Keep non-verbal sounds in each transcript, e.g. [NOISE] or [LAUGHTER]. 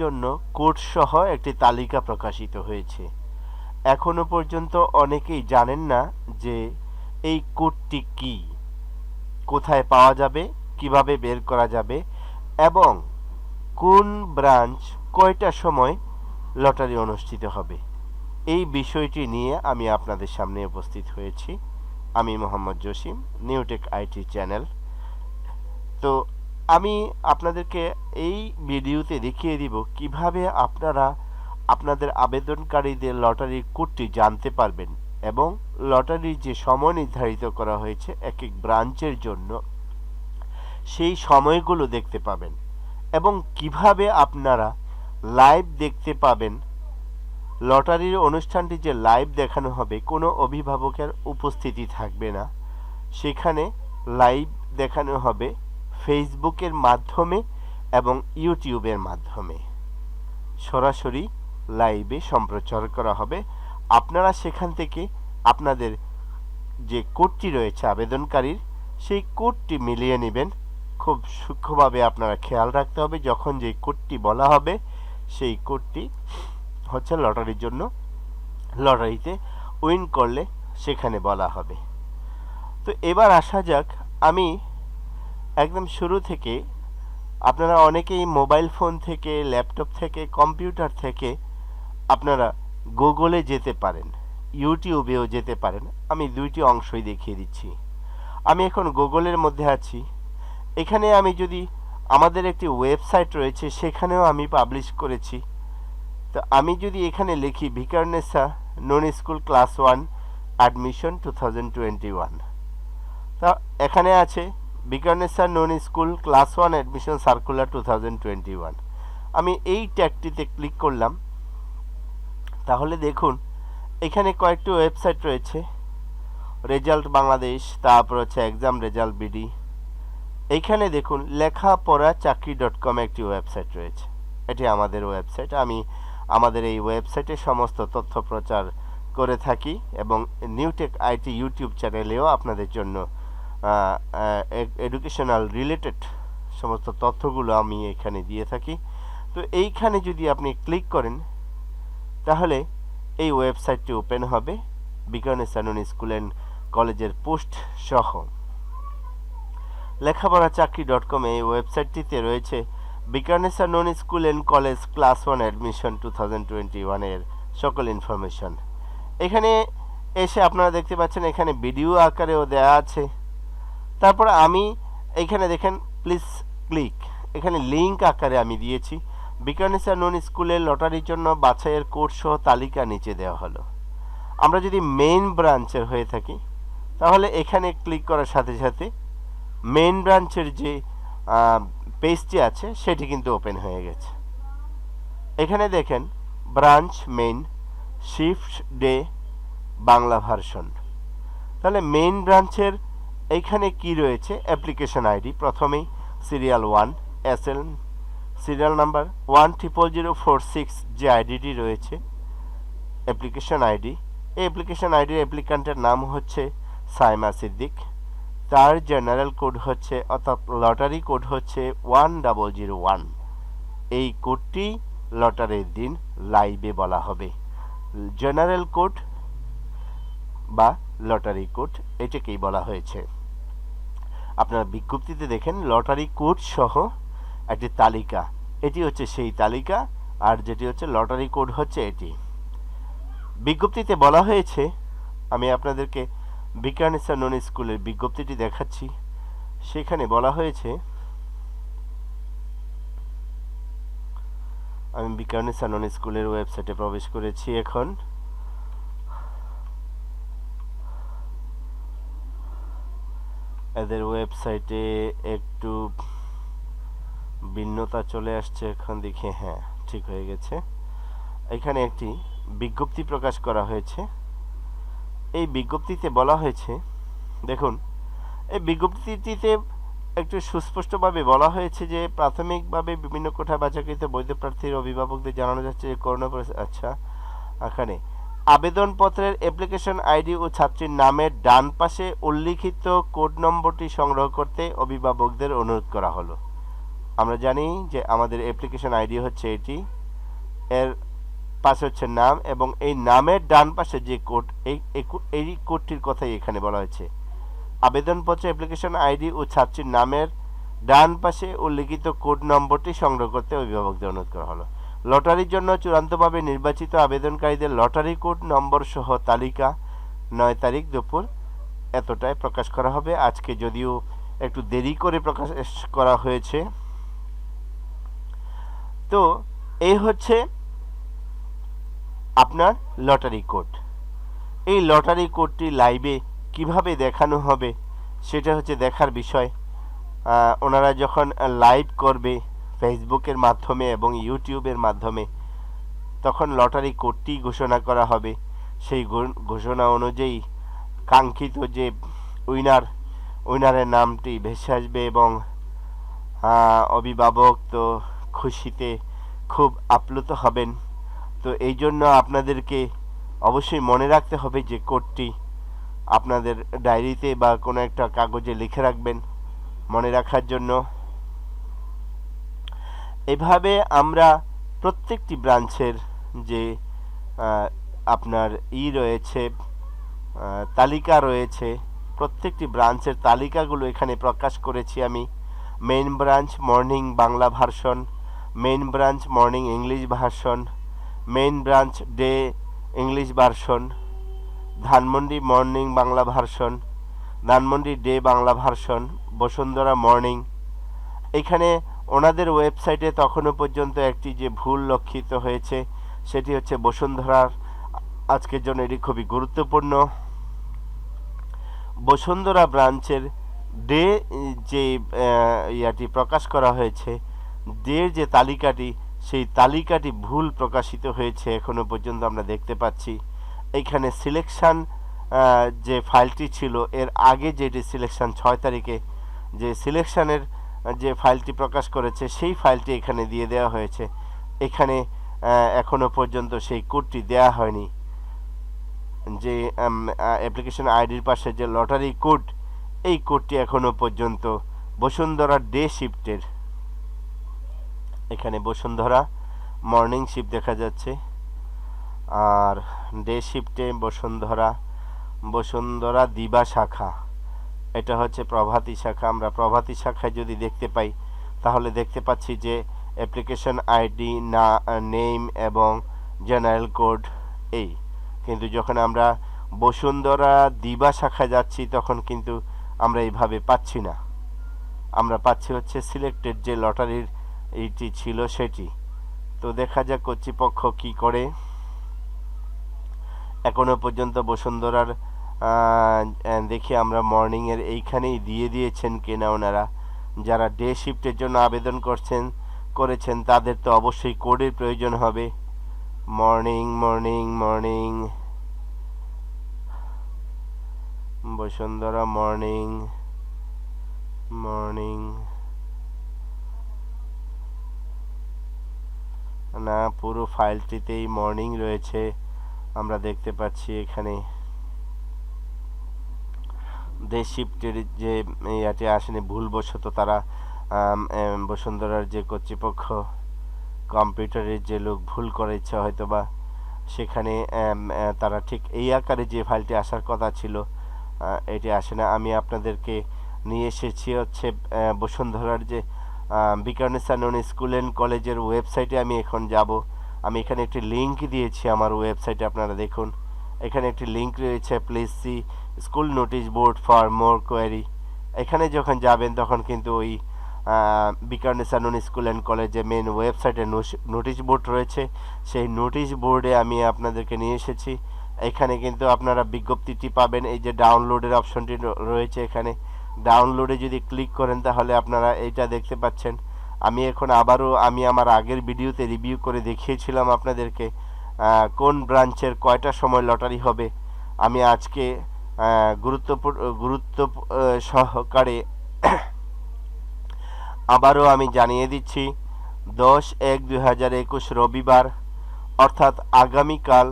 জন্য কোড সহ একটি তালিকা প্রকাশিত হয়েছে। এখনও পর্যন্ত অনেকেই জানেন না যে এই কোডটি কি, কোথায় পাওয়া যাবে, কীভাবে বের করা যাবে এবং কোন ব্রাঞ্চ কয়টা সময় লটারি অনুষ্ঠিত হবে। এই বিষয়টি নিয়ে আমি আপনাদের সামনে উপস্থিত হয়েছি। আমি Mohammad Jasim, Newtech IT channel. তো আমি আপনাদেরকে এই ভিডিওতে দেখিয়ে দিব কীভাবে আপনারা আপনাদের আবেদনকারীদের লটারির কোডটি জানতে পারবেন এবং লটারির যে সময় নির্ধারিত করা হয়েছে এক এক ব্রাঞ্চের জন্য, সেই সময়গুলো দেখতে পাবেন এবং কীভাবে আপনারা লাইভ দেখতে পাবেন। লটারির অনুষ্ঠানটি যে লাইভ দেখানো হবে, কোনো অভিভাবকের উপস্থিতি থাকবে না। সেখানে লাইভ দেখানো হবে ফেসবুকের মাধ্যমে এবং ইউটিউবের মাধ্যমে। সরাসরি লাইভে সম্প্রচার করা হবে। আপনারা সেখান থেকে আপনাদের যে কোডটি রয়েছে আবেদনকারীর, সেই কোডটি মিলিয়ে নেবেন। খুব সূক্ষ্মভাবে আপনারা খেয়াল রাখতে হবে, যখন যে কোডটি বলা হবে, সেই কোডটি হচ্ছে লটারির জন্য। লটারিতে উইন করলে সেখানে বলা হবে। তো এবার আসা যাক, আমি একদম শুরু থেকে আপনারা অনেকেই মোবাইল ফোন থেকে, ল্যাপটপ থেকে, কম্পিউটার থেকে আপনারা গুগলে যেতে পারেন, ইউটিউবেও যেতে পারেন। আমি দুইটি অংশই দেখিয়ে দিচ্ছি। আমি এখন গুগলের মধ্যে আছি। এখানে আমি যদি আমাদের একটি ওয়েবসাইট রয়েছে, সেখানেও আমি পাবলিশ করেছি। তো আমি যদি এখানে লিখি Viqarunnisa Noon school class one, admission two thousand twenty one. তা এখানে আছে Viqarunnisa Noon school, class one admission circular two আমি এই ট্যাগটিতে ক্লিক করলাম। তাহলে দেখুন, এখানে কয়েকটি ওয়েবসাইট রয়েছে। রেজাল্ট বাংলাদেশ তারপর হচ্ছে এক্সাম রেজাল্ট বিডি এইখানে দেখুন, লেখাপড়া চাকরি ডট কম একটি ওয়েবসাইট রয়েছে। এটি আমাদের ওয়েবসাইট আমি আমাদের এই ওয়েবসাইটে সমস্ত তথ্য প্রচার করে থাকি এবং নিউটেক আইটি ইউটিউব চ্যানেলেও আপনাদের জন্য এডুকেশনাল রিলেটেড সমস্ত তথ্যগুলো আমি এখানে দিয়ে থাকি। তো এইখানে যদি আপনি ক্লিক করেন, তাহলে এই ওয়েবসাইটটি ওপেন হবে। বিজ্ঞান সানুন স্কুল অ্যান্ড কলেজের পোস্ট সহ। লেখাপড়া চাকরি ডট কম এই ওয়েবসাইটটিতে রয়েছে Viqarunnisa Noon school and college class one admission two thousand twenty ওয়ানের সকল ইনফরমেশন এখানে এসে আপনারা দেখতে পাচ্ছেন, এখানে ভিডিও আকারেও দেওয়া আছে। তারপর আমি এখানে দেখেন প্লিজ ক্লিক এখানে লিঙ্ক আকারে আমি দিয়েছি। বিকানেসা নন স্কুলের লটারির জন্য বাছাইয়ের কোর্স সহ তালিকা নিচে দেওয়া হলো। আমরা যদি মেইন ব্রাঞ্চের হয়ে থাকি, তাহলে এখানে ক্লিক করার সাথে সাথে মেইন ব্রাঞ্চের যে পেজটি আছে, সেটি কিন্তু ওপেন হয়ে গেছে। এখানে দেখেন branch main shift day Bangla version তাহলে মেইন ব্রাঞ্চের এইখানে কি রয়েছে? অ্যাপ্লিকেশন আইডি প্রথমেই serial one S L serial number one triple zero four six যে আইডিটি রয়েছে অ্যাপ্লিকেশন আইডি এই অ্যাপ্লিকেশন আইডির অ্যাপ্লিকান্টের নাম হচ্ছে সাইমা সিদ্দিক। তার জেনারেল কোড হচ্ছে, অর্থাৎ লটারি কোড হচ্ছে ওয়ান ডাবল জিরো ওয়ান এই কোডটি লটারির দিন লাইভে বলা হবে। জেনারেল কোড বা লটারি কোড এটাকেই বলা হয়েছে। আপনারা বিজ্ঞপ্তিতে দেখেন, লটারি কোড সহ একটি তালিকা। এটি হচ্ছে সেই তালিকা, আর যেটি হচ্ছে লটারি কোড হচ্ছে এটি। বিজ্ঞপ্তিতে বলা হয়েছে, আমি আপনাদেরকে বিজ্ঞানিসা নন স্কুলের বিজ্ঞপ্তিটি দেখাচ্ছি। সেখানে বলা হয়েছে, আমি বিজ্ঞানিসা নন স্কুলের ওয়েবসাইটে প্রবেশ করেছি এখন। এদের ওয়েবসাইটে একটু ভিন্নতা চলে আসছে এখন দেখি হ্যাঁ ঠিক হয়ে গেছে। এখানে একটি বিজ্ঞপ্তি প্রকাশ করা হয়েছে। এই বিজ্ঞপ্তিতে বলা হয়েছে, দেখুন, এই বিজ্ঞপ্তিটিতে একটু সুস্পষ্টভাবে বলা হয়েছে যে, প্রাথমিকভাবে বিভিন্ন কোঠায় বাছাকৃত বৈধ প্রার্থীর অভিভাবকদের জানানো যাচ্ছে যে, করোনা আচ্ছা এখানে আবেদনপত্রের অ্যাপ্লিকেশন আইডি ও ছাত্রীর নামের ডান পাশে উল্লিখিত কোড নম্বরটি সংগ্রহ করতে অভিভাবকদের অনুরোধ করা হলো। আমরা জানি যে আমাদের অ্যাপ্লিকেশন আইডি হচ্ছে এটি, এর পাশে হচ্ছে নাম এবং এই নামের ডান পাশে যে কোড এই এই কোডটির কথাই এখানে বলা হয়েছে। আবেদনপত্র অ্যাপ্লিকেশন আইডি ও ছাত্রীর নামের ডান পাশে উল্লিখিত কোড নম্বরটি সংগ্রহ করতে অভিভাবকদের অনুরোধ করা হলো। লটারির জন্য চূড়ান্তভাবে নির্বাচিত আবেদনকারীদের লটারি কোড নম্বর সহ তালিকা নয় তারিখ দুপুর এতটায় প্রকাশ করা হবে। আজকে যদিও একটু দেরি করে প্রকাশ করা হয়েছে। তো এই হচ্ছে আপনার লটারি কোড। এই লটারি কোডটি লাইভে কীভাবে দেখানো হবে সেটা হচ্ছে দেখার বিষয়। ওনারা যখন লাইভ করবে ফেসবুকের মাধ্যমে এবং ইউটিউবের মাধ্যমে তখন লটারি কোডটি ঘোষণা করা হবে। সেই ঘোষণা অনুযায়ী কাঙ্ক্ষিত যে উইনার, উইনারের নামটি ভেসে আসবে এবং অভিভাবক তো খুশিতে খুব আপ্লুত হবেন। তো এই জন্য আপনাদেরকে অবশ্যই মনে রাখতে হবে যে কোডটি আপনাদের ডায়েরিতে বা কোনো একটা কাগজে লিখে রাখবেন। মনে রাখার জন্য এভাবে আমরা প্রত্যেকটি ব্রাঞ্চের যে আপনার ই রয়েছে তালিকা রয়েছে, প্রত্যেকটি ব্রাঞ্চের তালিকাগুলো এখানে প্রকাশ করেছি আমি। Main branch morning Bangla version, main branch morning English version, main branch day English version, Dhanmondi morning Bangla version, Dhanmondi day Bangla version, Bashundhara morning. এখানে ওনাদের ওয়েবসাইটে তখনও পর্যন্ত একটি যে ভুল লক্ষিত হয়েছে, সেটি হচ্ছে বসুন্ধরার, আজকের জন্য এটি খুবই গুরুত্বপূর্ণ। বসুন্ধরা ব্রাঞ্চের ডে যে ইয়াটি প্রকাশ করা হয়েছে, ডের যে তালিকাটি, সেই তালিকাটি ভুল প্রকাশিত হয়েছে এখনও পর্যন্ত আমরা দেখতে পাচ্ছি। এখানে সিলেকশান যে ফাইলটি ছিল, এর আগে যেটি সিলেকশান ছয় তারিখে, যে সিলেকশনের যে ফাইলটি প্রকাশ করেছে সেই ফাইলটি এখানে দিয়ে দেওয়া হয়েছে। এখানে আহ, এখনও পর্যন্ত সেই কোডটি দেওয়া হয়নি। যে অ্যাপ্লিকেশন আইডির পাশে যে লটারি কোড এই কোডটি এখনও পর্যন্ত বসুন্ধরা ডে শিফটের এখানে বসুন্ধরা মর্নিং শিফট দেখা যাচ্ছে। আর ডে শিফটে বসুন্ধরা বসুন্ধরা দিবা শাখা। এটা হচ্ছে প্রভাতী শাখা। আমরা প্রভাতী শাখায় যদি দেখতে পাই, তাহলে দেখতে পাচ্ছি যে অ্যাপ্লিকেশন আইডি, না, নেম এবং জেনারেল কোড এই। কিন্তু যখন আমরা বসুন্ধরা দিবা শাখায় যাচ্ছি, তখন কিন্তু আমরা এইভাবে পাচ্ছি না। আমরা পাচ্ছি হচ্ছে সিলেক্টেড যে লটারির এইটি ছিল সেটি। তো দেখা যাক কর্তৃপক্ষ কি করে। এখনও পর্যন্ত বসুন্ধরার দেখি আমরা মর্নিংয়ের এইখানেই দিয়ে দিয়েছেন কিনা ওনারা। যারা ডে শিফটের জন্য আবেদন করছেন, করেছেন, তাদের তো অবশ্যই কোডের প্রয়োজন হবে। Morning morning morning Bashundhara morning morning না, পুরো ফাইলটিতেই মর্নিং রয়েছে। আমরা দেখতে পাচ্ছি এখানে। দেশ শিফটের যে ইয়াটি আসেনি, ভুলবশত তারা বসুন্ধরার যে কর্তৃপক্ষ কম্পিউটারের যে লোক ভুল করেছে হয়তো বা সেখানে তারা ঠিক এই আকারে যে ফাইলটি আসার কথা ছিল এটি আসে না। আমি আপনাদেরকে নিয়ে এসেছি হচ্ছে বসুন্ধরার যে বিকানেসানন স্কুল অ্যান্ড কলেজের ওয়েবসাইটে আমি এখন যাব। আমি এখানে একটি লিঙ্ক দিয়েছি আমার ওয়েবসাইটে, আপনারা দেখুন। এখানে একটি লিঙ্ক রয়েছে please see school notice board for more query. এখানে যখন যাবেন, তখন কিন্তু ওই বিকানেসানন স্কুল অ্যান্ড কলেজে মেন ওয়েবসাইটে নোটিশ বোর্ড রয়েছে। সেই নোটিশ বোর্ডে আমি আপনাদেরকে নিয়ে এসেছি। এখানে কিন্তু আপনারা বিজ্ঞপ্তিটি পাবেন। এই যে ডাউনলোডের অপশনটি রয়েছে এখানে। ডাউনলোডে যদি ক্লিক করেন, তাহলে আপনারা এইটা দেখতে পাচ্ছেন। আমি এখন আবারও, আমি আমার আগের ভিডিওতে রিভিউ করে দেখিয়েছিলাম আপনাদেরকে কোন ব্রাঞ্চের কয়টা সময় লটারি হবে। আমি আজকে গুরুত্বপূর্ণ গুরুত্ব সহকারে [COUGHS] আবারও আমি জানিয়ে দিচ্ছি, দশ এক দুই হাজার একুশ রবিবার, অর্থাৎ আগামীকাল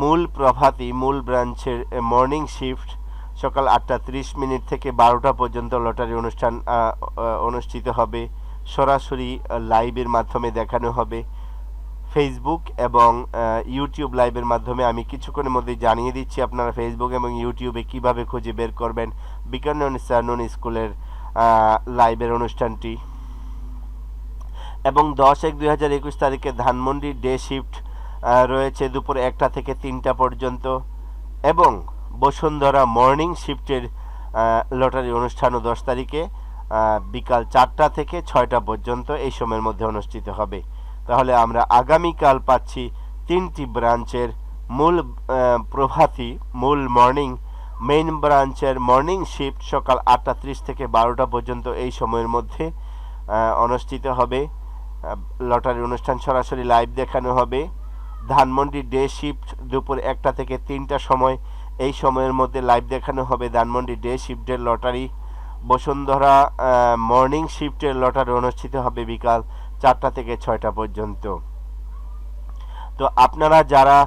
মূল প্রভাতী, মূল ব্রাঞ্চের মর্নিং শিফট সকাল আটটা ত্রিশ মিনিট থেকে বারোটা পর্যন্ত লটারি অনুষ্ঠান অনুষ্ঠিত হবে। সরাসরি লাইভের মাধ্যমে দেখানো হবে। ফেসবুক এবং ইউটিউব লাইভের মাধ্যমে আমি কিছুক্ষণের মধ্যে জানিয়ে দিচ্ছি আপনারা ফেসবুক এবং ইউটিউবে কীভাবে খুঁজে বের করবেন বিকানন সানুন স্কুলের লাইভের অনুষ্ঠানটি। এবং দশ এক দুই হাজার একুশ তারিখে ধানমন্ডি ডে শিফট রয়েছে দুপুর একটা থেকে তিনটা পর্যন্ত। এবং বসুন্ধরা মর্নিং শিফটের লটারি অনুষ্ঠানও দশ তারিখে বিকাল চারটা থেকে ছয়টা পর্যন্ত এই সময়ের মধ্যে অনুষ্ঠিত হবে। তাহলে আমরা আগামীকাল পাচ্ছি তিনটি ব্রাঞ্চের মূল প্রভাতী, মূল মর্নিং মেইন ব্রাঞ্চের মর্নিং শিফট সকাল আটটা ত্রিশ থেকে বারোটা পর্যন্ত এই সময়ের মধ্যে অনুষ্ঠিত হবে। লটারি অনুষ্ঠান সরাসরি লাইভ দেখানো হবে। ধানমন্ডি ডে শিফট দুপুর একটা থেকে তিনটা সময় এই সময়ের মধ্যে লাইভ দেখানো হবে। ধানমন্ডি ডে শিফটের লটারি। বসুন্ধরা মর্নিং শিফটের লটারি অনুষ্ঠিত হবে বিকাল চারটা থেকে ছয়টা পর্যন্ত। তো আপনারা যারা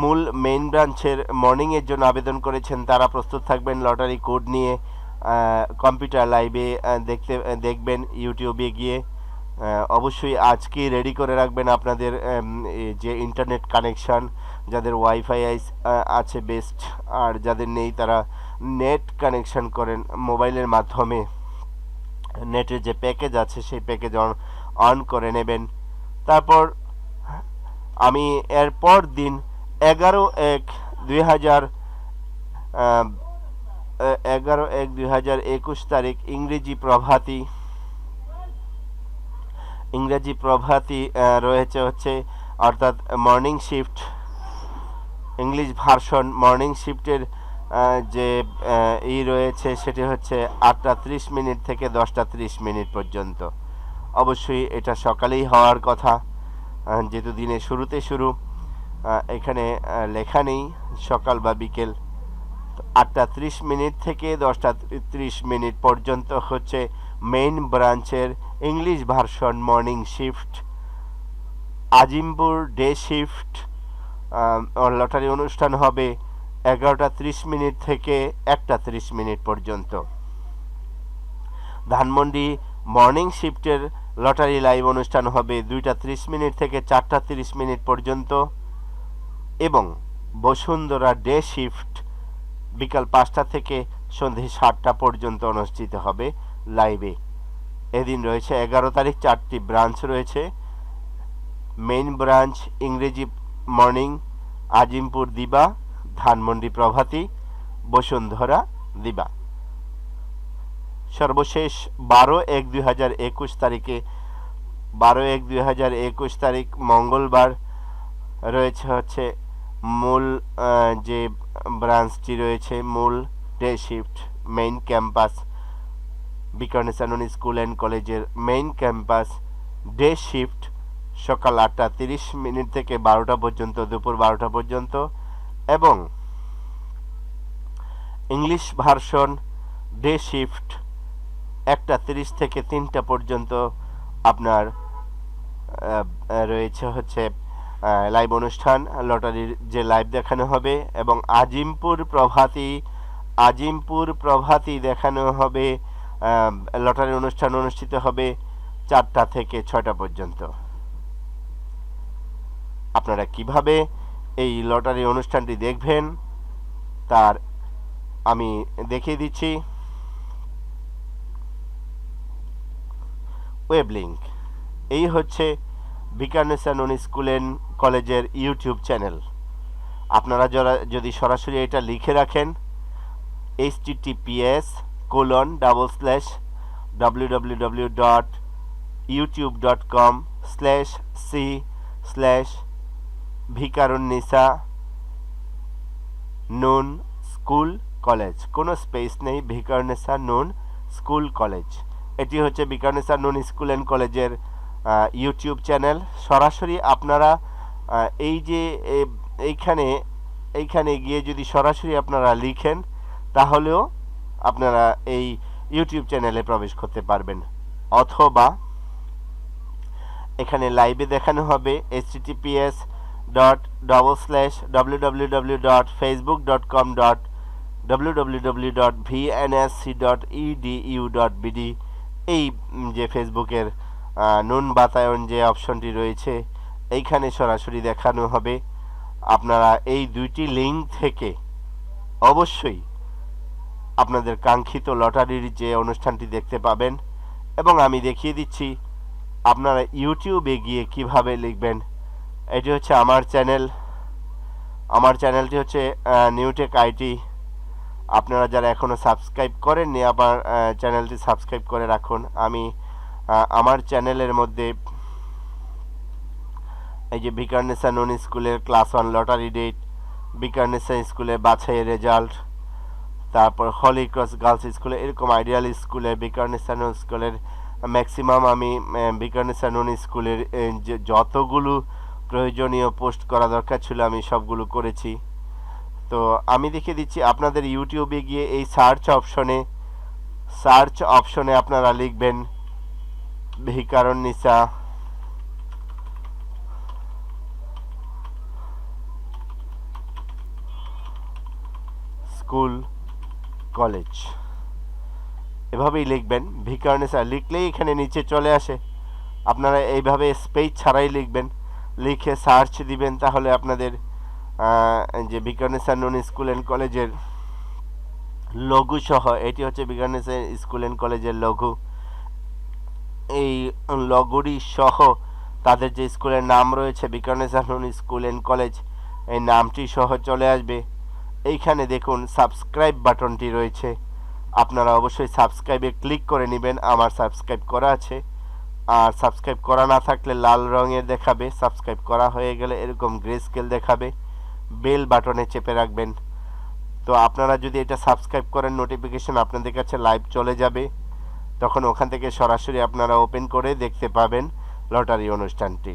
মূল মেইন ব্রাঞ্চের মর্নিংয়ের জন্য আবেদন করেছেন, তারা প্রস্তুত থাকবেন লটারি কোড নিয়ে কম্পিউটার লাইভে দেখতে, দেখবেন ইউটিউবে গিয়ে। অবশ্যই আজকে রেডি করে রাখবেন আপনাদের যে ইন্টারনেট কানেকশন যাদের ওয়াইফাই আছে বেস্ট আর যাদের নেই তারা নেট কানেকশন করেন মোবাইলের মাধ্যমে। নেটের যে প্যাকেজ আছে, সেই প্যাকেজ অন করে নেবেন। তারপর আমি এরপর দিন এগারো এক দুই হাজার এগারো এক দুই হাজার একুশ তারিখ ইংরেজি প্রভাতী। ইংরেজি প্রভাতী রয়েছে হচ্ছে অর্থাৎ morning shift English version morning শিফটের যে ই রয়েছে সেটি হচ্ছে আটটা ত্রিশ মিনিট থেকে দশটা ত্রিশ মিনিট পর্যন্ত। অবশ্যই এটা সকালেই হওয়ার কথা। যেহেতু দিনের শুরুতে শুরু এখানে লেখা নেই সকাল বা বিকেল। আটটা ত্রিশ মিনিট থেকে দশটা ত্রিশ মিনিট পর্যন্ত হচ্ছে মেইন ব্রাঞ্চের English version morning shift Azimpur day shift lottery অনুষ্ঠান হবে এগারোটা ত্রিশ মিনিট থেকে একটা ত্রিশ মিনিট পর্যন্ত। ধানমন্ডি মর্নিং শিফটের লটারি লাইভ অনুষ্ঠান হবে দুইটা ত্রিশ মিনিট থেকে চারটা তিরিশ মিনিট পর্যন্ত এবং বসুন্ধরা ডে শিফট বিকাল পাঁচটা থেকে সন্ধে সাতটা পর্যন্ত অনুষ্ঠিত হবে লাইভে। এদিন রয়েছে এগারো তারিখ চারটি ব্রাঞ্চ রয়েছে। মেইন ব্রাঞ্চ ইংরেজি মর্নিং, আজিমপুর দিবা, ধানমন্ডি প্রভাতী, বসুন্ধরা দিবা। সর্বশেষ বারো এক দুই হাজার একুশ তারিখে, বারো এক দুই হাজার একুশ তারিখ মঙ্গলবার রয়েছে হচ্ছে মূল যে ব্রাঞ্চটি রয়েছে মূল day shift, main campus Viqarunnisa Noon school and কলেজের মেইন ক্যাম্পাস, ডে শিফট সকাল আটটা তিরিশ মিনিট থেকে বারোটা পর্যন্ত, দুপুর বারোটা পর্যন্ত এবং ইংলিশ ভার্সন ডে শিফট একটা তিরিশ থেকে তিনটা পর্যন্ত আপনার রয়েছে হচ্ছে লাইভ অনুষ্ঠান, লটারির যে লাইভ দেখানো হবে এবং আজিমপুর প্রভাতী আজিমপুর প্রভাতী দেখানো হবে লটারি অনুষ্ঠান অনুষ্ঠিত হবে চারটা থেকে ছয়টা পর্যন্ত। আপনারা কীভাবে এই লটারি অনুষ্ঠানটি দেখবেন, তার আমি দেখিয়ে দিচ্ছি। ওয়েব লিঙ্ক এই হচ্ছে বিকানেসানন স্কুল অ্যান্ড কলেজের ইউটিউব চ্যানেল। আপনারা যারা, যদি সরাসরি এটা লিখে রাখেন H TTPS colon double slash W W W dot YouTube dot com slash C slash Viqarunnisa Noon school college. কোনো স্পেস নেই ভিকারুন্নিসা নুন স্কুল কলেজ। এটি হচ্ছে বিকারুন্নিসা নুন স্কুল অ্যান্ড কলেজের ইউটিউব চ্যানেল। সরাসরি আপনারা এই যে এইখানে এইখানে গিয়ে যদি সরাসরি আপনারা লিখেন, তাহলেও আপনারা এই ইউটিউব চ্যানেলে প্রবেশ করতে পারবেন। অথবা এখানে লাইভে দেখানো হবে H TTPS dot double slash W W W dot Facebook dot com dot www.vnsc.edu.bd এই যে ফেসবুকের নুন বাতায়ন যে অপশনটি রয়েছে, এইখানে সরাসরি দেখানো হবে। আপনারা এই দুইটি লিঙ্ক থেকে অবশ্যই আপনাদের কাঙ্ক্ষিত লটারির যে অনুষ্ঠানটি দেখতে পাবেন এবং আমি দেখিয়ে দিচ্ছি, আপনারা ইউটিউবে গিয়ে কীভাবে লিখবেন। এটি হচ্ছে আমার চ্যানেল। আমার চ্যানেলটি হচ্ছে নিউটেক আইটি। আপনারা যারা এখনও সাবস্ক্রাইব করেননি আহ, চ্যানেলটি সাবস্ক্রাইব করে রাখুন। আমি আমার চ্যানেলের মধ্যে এই যে বিকারনেসা নন স্কুলের class one lottery date Viqarunnisa স্কুলে বাছাইয়ের রেজাল্ট তারপর হলি ক্রস গার্লস স্কুলে এরকম আইডিয়াল স্কুলে বিকারনেসা নন স্কুলের ম্যাক্সিমাম আমি বিকারনেসা নন স্কুলের যতগুলো প্রয়োজনীয় পোস্ট করা দরকার ছিল আমি সবগুলো করেছি। তো আমি দেখিয়ে দিচ্ছি আপনাদের ইউটিউবে গিয়ে এই সার্চ অপশনে সার্চ অপশনে আপনারা লিখবেন ভিকারণ নিসা। School, college. এভাবেই লিখবেন ভিকারনেসা লিখলেই এখানে নিচে চলে আসে। আপনারা এইভাবে স্পেস ছাড়াই লিখবেন। লিখে সার্চ দিবেন তাহলে আপনাদের যে বিকানেসা নন স্কুল অ্যান্ড কলেজের লঘু সহ, এটি হচ্ছে বিকানেসা স্কুল অ্যান্ড কলেজের লঘু। এই লঘুরি সহ তাদের যে স্কুলের নাম রয়েছে Viqarunnisa Noon school and college, এই নামটি সহ চলে আসবে। এইখানে দেখুন, সাবস্ক্রাইব বাটনটি রয়েছে। আপনারা অবশ্যই সাবস্ক্রাইবে ক্লিক করে নেবেন, আমার সাবস্ক্রাইব করা আছে। আর সাবস্ক্রাইব করা না থাকলে লাল রঙের দেখাবে, সাবস্ক্রাইব করা হয়ে গেলে এরকম গ্রে স্কেল দেখাবে। বেল বাটনে চেপে রাখবেন। তো আপনারা যদি এটা সাবস্ক্রাইব করেন নোটিফিকেশন আপনাদের কাছে লাইভ চলে যাবে। তখন ওখান থেকে সরাসরি আপনারা ওপেন করে দেখতে পাবেন লটারি অনুষ্ঠানটি।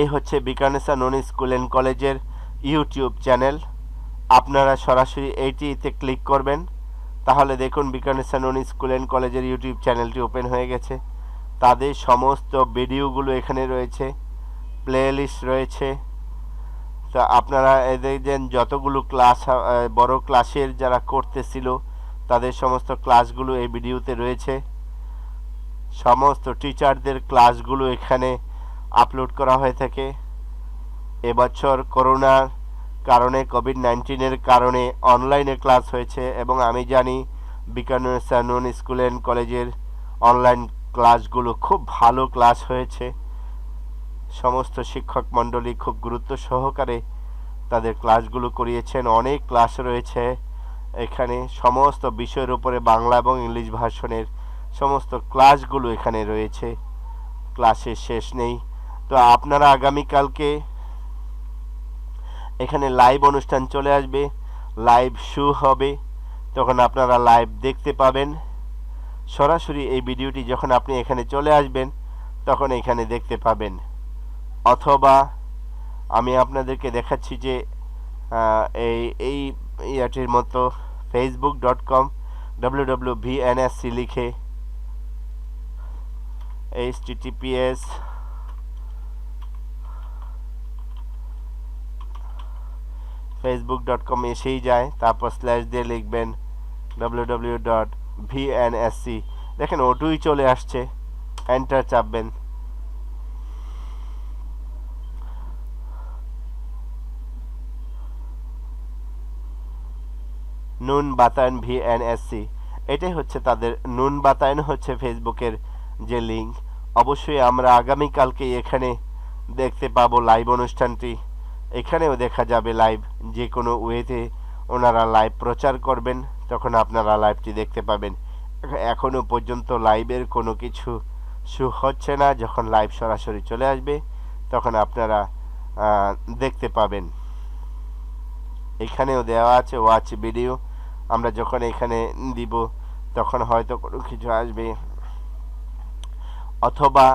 এই হচ্ছে বিকানেসা নন স্কুল অ্যান্ড কলেজের ইউটিউব চ্যানেল। আপনারা সরাসরি এইটিতে ক্লিক করবেন। তাহলে দেখুন বিকানেসা নন স্কুল অ্যান্ড কলেজের ইউটিউব চ্যানেলটি ওপেন হয়ে গেছে। তাদের সমস্ত ভিডিওগুলো এখানে রয়েছে প্লে লিস্ট রয়েছে। তো আপনারা যে যতগুলো ক্লাস বড় ক্লাসের যারা করতেছিল, তাদের সমস্ত ক্লাসগুলো এই ভিডিওতে রয়েছে। সমস্ত টিচারদের ক্লাসগুলো এখানে আপলোড করা হয়ে থাকে। এবছর করোনার কারণে কোভিড নাইন্টিনের কারণে অনলাইনে ক্লাস হয়েছে এবং আমি জানি বিকানের নন স্কুল অ্যান্ড কলেজের অনলাইন ক্লাসগুলো খুব ভালো ক্লাস হয়েছে। সমস্ত শিক্ষক মণ্ডলী খুব গুরুত্ব সহকারে তাদের ক্লাসগুলো করিয়েছেন। অনেক ক্লাস রয়েছে এখানে। সমস্ত বিষয়ের উপরে বাংলা এবং ইংলিশ ভাষণের সমস্ত ক্লাসগুলো এখানে রয়েছে। ক্লাসের শেষ নেই। তো আপনারা আগামীকালকে এখানে লাইভ অনুষ্ঠান চলে আসবে। লাইভ শো হবে। তখন আপনারা লাইভ দেখতে পাবেন। সরাসরি এই ভিডিওটি যখন আপনি এখানে চলে আসবেন, তখন এখানে দেখতে পাবেন। অথবা আমি আপনাদেরকে দেখাচ্ছি যে এই এই ইয়াটির মতো Facebook dot com W W VNSC লিখে H TTPS Facebook dot com এসেই যায়। তারপর স্ল্যাশ দিয়ে লিখবেন ডাব্লিউ ডাব্লিউ ডট ভিএনএসসি দেখেন ওটুই চলে আসছে। এন্টার চাপবেন। নুন বাতায়ন ভিএনএসসি। এটাই হচ্ছে তাদের নুন বাতায়ন হচ্ছে ফেসবুকের যে লিঙ্ক অবশ্যই আমরা আগামীকালকে এখানে দেখতে পাবো লাইভ অনুষ্ঠানটি। এখানেও দেখা যাবে লাইভ, যে কোনো ওয়েতে ওনারা লাইভ প্রচার করবেন, তখন আপনারা লাইভটি দেখতে পাবেন। এখনও পর্যন্ত লাইভের কোনো কিছু শু হচ্ছে না, যখন লাইভ সরাসরি চলে আসবে, তখন আপনারা দেখতে পাবেন। এখানেও দেওয়া আছে ওয়াচ ভিডিও। আমরা যখন এখানে দিব, তখন হয়তো কোনো কিছু আসবে। অথবা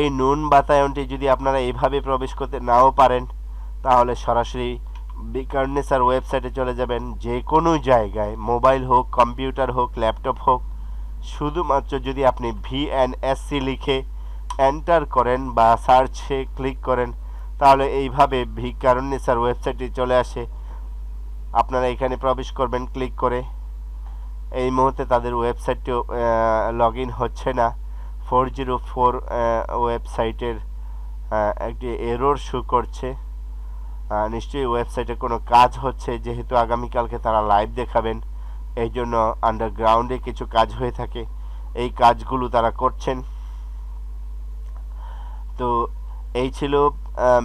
এই নুন বাতায়নটি যদি আপনারা এইভাবে প্রবেশ করতে নাও পারেন, তাহলে সরাসরি বিকারনেসার ওয়েবসাইটে চলে যাবেন। যে কোনো জায়গায়, মোবাইল হোক, কম্পিউটার হোক, ল্যাপটপ হোক, শুধুমাত্র যদি আপনি ভিএনএসসি লিখে এন্টার করেন বা সার্চে ক্লিক করেন, তাহলে এইভাবে ভিকারনেসার ওয়েবসাইটে চলে আসে। আপনারা এখানে প্রবেশ করবেন ক্লিক করে। এই মুহূর্তে তাদের ওয়েবসাইটটিও লগ হচ্ছে না। ফোর জিরো ফোর ওয়েবসাইটের একটি এরর শু করছে। নিশ্চয়ই ওয়েবসাইটে কোনো কাজ হচ্ছে, যেহেতু আগামীকালকে তারা লাইভ দেখাবেন। এই জন্য আন্ডারগ্রাউন্ডে কিছু কাজ হয়ে থাকে। এই কাজগুলো তারা করছেন। তো এই ছিল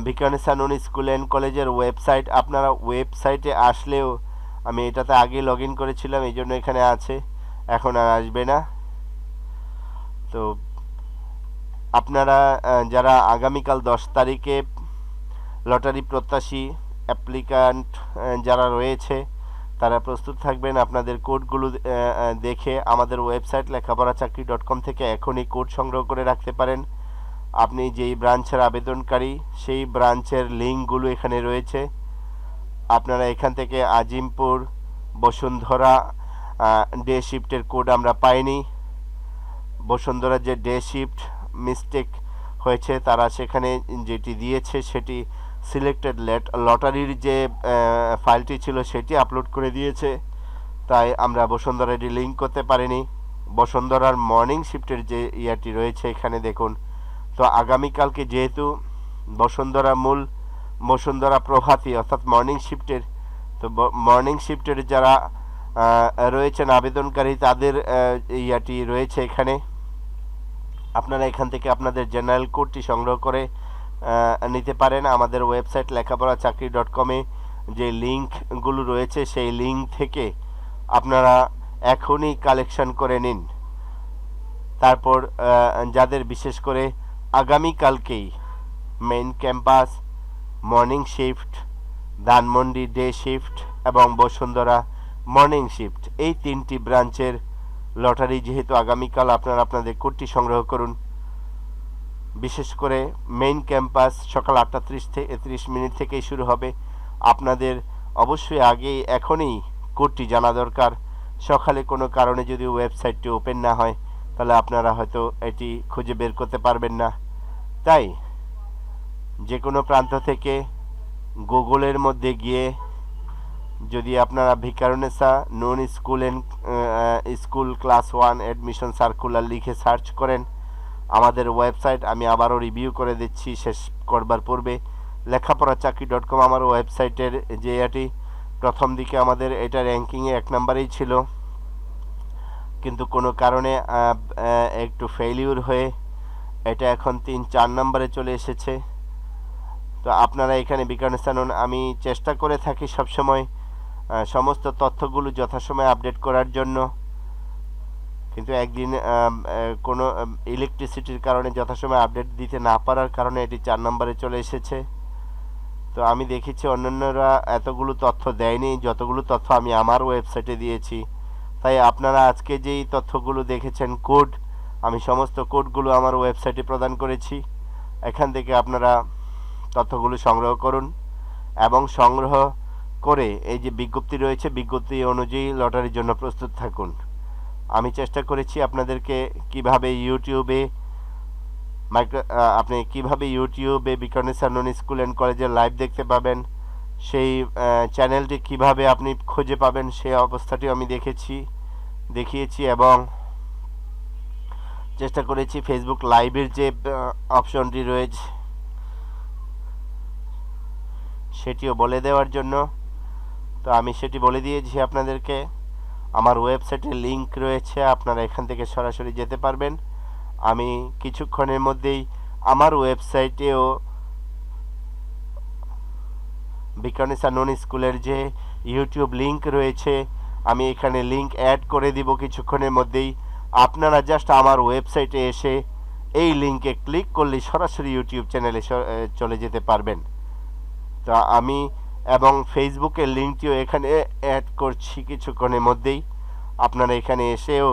ভিকানেসানুন স্কুল অ্যান্ড কলেজের ওয়েবসাইট। আপনারা ওয়েবসাইটে আসলেও আমি এটাতে আগে লগ ইন করেছিলাম এই জন্য এখানে আছে। এখন আর আসবে না। তো আপনারা যারা আগামীকাল দশ তারিখে লটারি প্রত্যাশী অ্যাপ্লিকান্ট যারা রয়েছে, তারা প্রস্তুত থাকবেন। আপনাদের কোডগুলো দেখে আমাদের ওয়েবসাইট লেখাপড়া চাকরি ডট কম থেকে এখনই কোড সংগ্রহ করে রাখতে পারেন। আপনি যেই ব্রাঞ্চের আবেদনকারী, সেই ব্রাঞ্চের লিঙ্কগুলো এখানে রয়েছে। আপনারা এখান থেকে আজিমপুর, বসুন্ধরা ডে শিফটের কোড আমরা পাইনি। বসুন্ধরা যে ডে শিফট মিস্টেক হয়েছে, তারা সেখানে যেটি দিয়েছে, সেটি সিলেক্টেড লেট লটারির যে ফাইলটি ছিল, সেটি আপলোড করে দিয়েছে। তাই আমরা বসুন্ধরা এটি লিঙ্ক করতে পারিনি। বসুন্ধরার মর্নিং শিফটের যে ইয়াটি রয়েছে, এখানে দেখুন। তো আগামীকালকে যেহেতু বসুন্ধরা মূল, বসুন্ধরা প্রভাতী, অর্থাৎ মর্নিং শিফটের তো মর্নিং শিফটের যারা রয়েছেন আবেদনকারী, তাদের ইয়াটি রয়েছে এখানে। আপনারা এখান থেকে আপনাদের জেনারেল কোডটি সংগ্রহ করে নিতে পারেন। আমাদের ওয়েবসাইট লেখাপড়া চাকরি ডট কমে যে লিঙ্কগুলো রয়েছে, সেই লিঙ্ক থেকে আপনারা এখনই কালেকশন করে নিন। তারপর যাদের বিশেষ করে আগামীকালকেই main campus morning shift Dhanmondi day shift এবং বসুন্ধরা মর্নিং শিফট এই তিনটি ব্রাঞ্চের লটারি যেহেতু আগামীকাল, আপনারা আপনাদের কোডটি সংগ্রহ করুন। বিশেষ করে মেইন ক্যাম্পাস সকাল আটটা ত্রিশ থেকে ত্রিশ মিনিট থেকেই শুরু হবে। আপনাদের অবশ্যই আগেই এখনই কোডটি জানা দরকার। সকালে কোনো কারণে যদি ওয়েবসাইটটি ওপেন না হয়, তাহলে আপনারা হয়তো এটি খুঁজে বের করতে পারবেন না। তাই যে কোনো প্রান্ত থেকে গুগলের মধ্যে গিয়ে যদি আপনারা Viqarunnisa Noon school school class one admission circular লিখে সার্চ করেন, আমাদের ওয়েবসাইট আমি আবারও রিভিউ করে দিচ্ছি শেষ করবার পূর্বে। লেখাপড়া চাকরি ডট কম আমার ওয়েবসাইটের যে এটি, প্রথম দিকে আমাদের এটা র্যাঙ্কিংয়ে এক নম্বরেই ছিল। কিন্তু কোনো কারণে একটু ফেলিউর হয়ে এটা এখন তিন, চার নম্বরে চলে এসেছে। তো আপনারা এখানে বিজ্ঞানস্থান আমি চেষ্টা করে থাকি সবসময় সমস্ত তথ্যগুলো যথাসময়ে আপডেট করার জন্য। কিন্তু একদিন কোনো ইলেকট্রিসিটির কারণে যথাসময়ে আপডেট দিতে না পারার কারণে এটি চার নম্বরে চলে এসেছে। তো আমি দেখেছি অন্যান্যরা এতগুলো তথ্য দেয়নি, যতগুলো তথ্য আমি আমার ওয়েবসাইটে দিয়েছি। তাই আপনারা আজকে যেই তথ্যগুলো দেখেছেন কোড আমি সমস্ত কোডগুলো আমার ওয়েবসাইটে প্রদান করেছি। এখান থেকে আপনারা তথ্যগুলো সংগ্রহ করুন এবং সংগ্রহ করে এই যে বিজ্ঞপ্তি রয়েছে, বিজ্ঞপ্তি অনুযায়ী লটারির জন্য প্রস্তুত থাকুন। আমি চেষ্টা করেছি আপনাদেরকে কীভাবে ইউটিউবে মাইক্রো আপনি কীভাবে ইউটিউবে বিকর্ণেশ্বর নন স্কুল অ্যান্ড কলেজের লাইভ দেখতে পাবেন, সেই চ্যানেলটি কীভাবে আপনি খুঁজে পাবেন সেই অবস্থাটি আমি দেখেছি, দেখিয়েছি এবং চেষ্টা করেছি ফেসবুক লাইভের যে অপশনটি রয়েছে, সেটিও বলে দেওয়ার জন্য। তো আমি সেটি বলে দিয়েছি আপনাদেরকে। আমার ওয়েবসাইটে লিংক রয়েছে, আপনারা এখান থেকে সরাসরি যেতে পারবেন। আমি কিছুক্ষণের মধ্যেই আমার ওয়েবসাইটেও বিকানিসা নন স্কুলের যে ইউটিউব লিংক রয়েছে, আমি এখানে লিংক অ্যাড করে দিব কিছুক্ষণের মধ্যেই। আপনারা জাস্ট আমার ওয়েবসাইটে এসে এই লিংকে ক্লিক করলে সরাসরি ইউটিউব চ্যানেলে চলে যেতে পারবেন। তা আমি এবং ফেসবুকের লিঙ্কটিও এখানে অ্যাড করছি কিছুক্ষণের মধ্যেই। আপনারা এখানে এসেও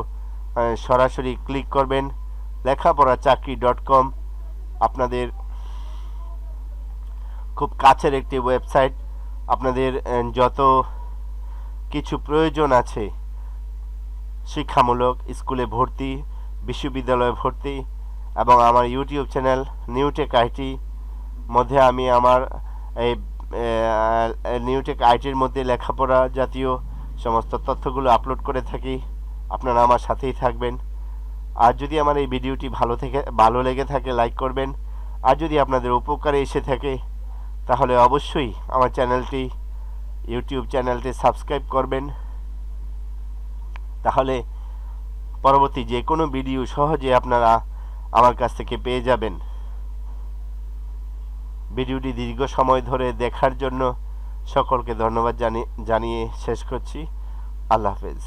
সরাসরি ক্লিক করবেন। লেখাপড়া চাকরি ডট কম আপনাদের খুব কাছের একটি ওয়েবসাইট আপনাদের যত কিছু প্রয়োজন আছে শিক্ষামূলক স্কুলে ভর্তি, বিশ্ববিদ্যালয়ে ভর্তি এবং আমার ইউটিউব চ্যানেল নিউটেক আইটি মধ্যে আমি আমার এই নিউটেক আইটির মধ্যে লেখাপড়া জাতীয় সমস্ত তথ্যগুলো আপলোড করে থাকি। আপনারা আমার সাথেই থাকবেন। আর যদি আমার এই ভিডিওটি ভালো থেকে, ভালো লেগে থাকে, লাইক করবেন। আর যদি আপনাদের উপকারে এসে থাকে, তাহলে অবশ্যই আমার চ্যানেলটি, ইউটিউব চ্যানেলটি সাবস্ক্রাইব করবেন। তাহলে পরবর্তী যে কোনো ভিডিও সহজে আপনারা আমার কাছ থেকে পেয়ে যাবেন। ভিডিওটি দীর্ঘ সময় ধরে দেখার জন্য সকলকে ধন্যবাদ জানিয়ে শেষ করছি। আল্লাহ হাফেজ।